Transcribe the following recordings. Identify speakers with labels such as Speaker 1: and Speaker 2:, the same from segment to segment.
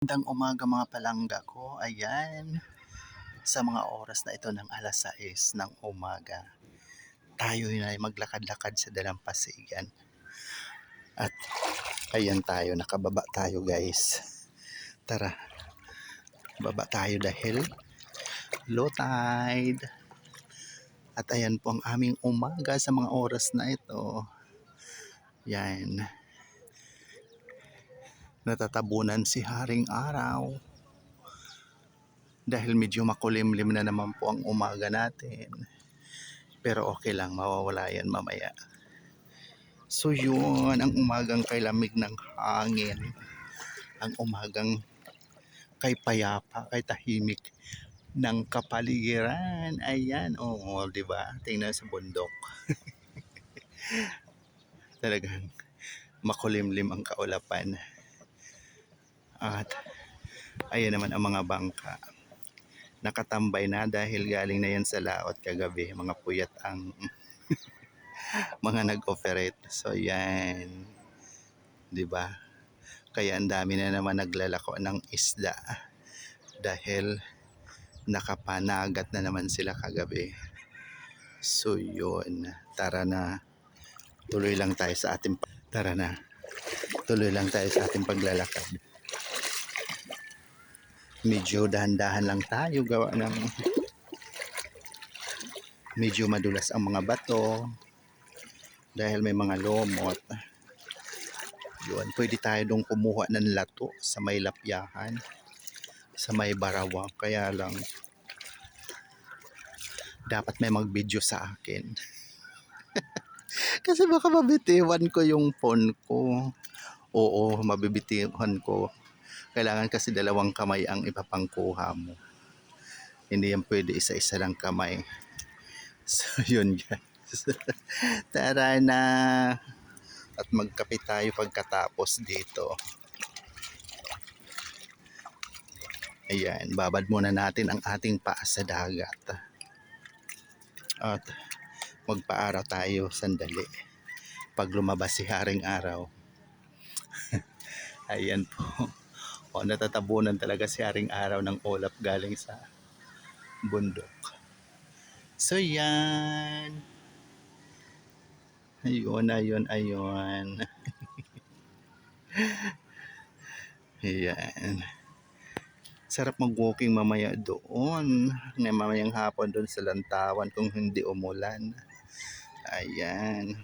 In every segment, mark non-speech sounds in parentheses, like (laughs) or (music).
Speaker 1: Magandang umaga mga palangga ko. Ayan. Sa mga oras na ito ng alas 6 ng umaga. Tayo na ay maglakad-lakad sa dalampasigan. At ayan tayo, nakababa tayo guys. Tara. Baba tayo dahil low tide. At ayan po ang aming umaga sa mga oras na ito. Yan. Natatabunan si Haring Araw. Dahil medyo makulimlim na naman po ang umaga natin. Pero okay lang, mawawala yan mamaya. So yun, ang umagang kay lamig ng hangin. Ang umagang kay payapa, kay tahimik ng kapaligiran. Ayan, oo, di ba? Tingnan sa bundok. (laughs) Talagang makulimlim ang kaulapan. At ayan naman ang mga bangka. Nakatambay na dahil galing na yan sa laot kagabi. Mga puyat ang (laughs) mga nag-operate. So yan. 'Di ba? Kaya ang dami na naman naglalako ng isda dahil nakapanagat na naman sila kagabi. So yun. Tara na. Tuloy lang tayo sa ating Tara na. Tuloy lang tayo sa ating paglalakad medyo dahan-dahan lang tayo gawa ng medyo madulas ang mga bato dahil may mga lomot yun, pwede tayo dong kumuha ng lato sa may lapyahan sa may barawa. Kaya lang dapat may mag video sa akin. (laughs) Kasi baka mabitiwan ko yung phone ko. Oo mabibitiwan ko kailangan kasi dalawang kamay ang ipapangkuha mo. Hindi yan pwede isa-isa lang kamay. (laughs) So, yun guys. (laughs) Tara na. At magkape tayo pagkatapos dito. Ayan, babad muna natin ang ating paa sa dagat. At magpaaraw tayo sandali. Pag lumabas si Haring Araw. (laughs) Ayan po. O, natatabunan talaga si Haring Araw ng ulap galing sa bundok. So, yan. Ayun, ayun, ayun. (laughs) Ayan. Sarap mag-walking mamaya doon. Ngayon mamayang hapon doon sa lantawan kung hindi umulan. Ayan.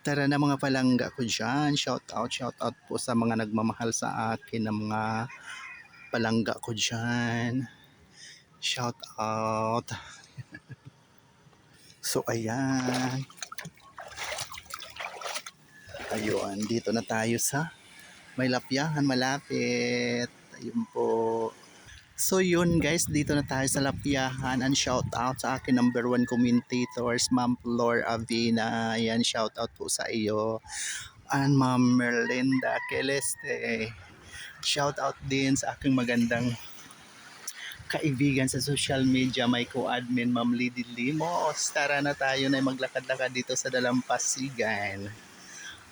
Speaker 1: Tara na mga palangga ko dyan. Shout out, shout out po sa mga nagmamahal sa akin ng mga palangga ko dyan. Shout out. (laughs) so ayan. Ayun, dito na tayo sa may lapyahan malapit. Ayun po. So yun guys, dito na tayo sa Lapyahan and shout out sa akin number one commentators, Ma'am Flor Avina. Ayan, shout out po sa iyo. And Ma'am Merlinda Celeste. Shout out din sa aking magandang kaibigan sa social media, may co-admin Ma'am Lidy Limos. Tara na tayo na maglakad-lakad dito sa Dalampasigan.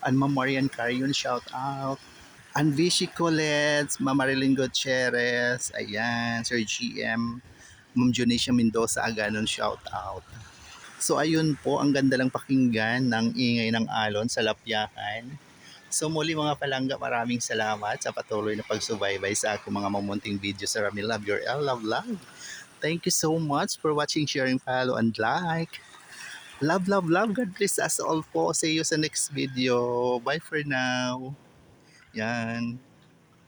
Speaker 1: And Ma'am Marian Carion, shout out. And Vichy Colette, Ma'am Marilyn Gutierrez, ayan, Sir GM, Ma'am Junisha Mendoza, aganon shout out. So ayun po, ang ganda lang pakinggan ng ingay ng alon sa lapyahan. So muli mga palangga, maraming salamat sa patuloy na pagsubaybay sa aking mga mamunting video sa Rami Love Your L Love Love. Thank you so much for watching, sharing, follow, and like. Love, love, love. God bless us all po. See you sa next video. Bye for now. Yan.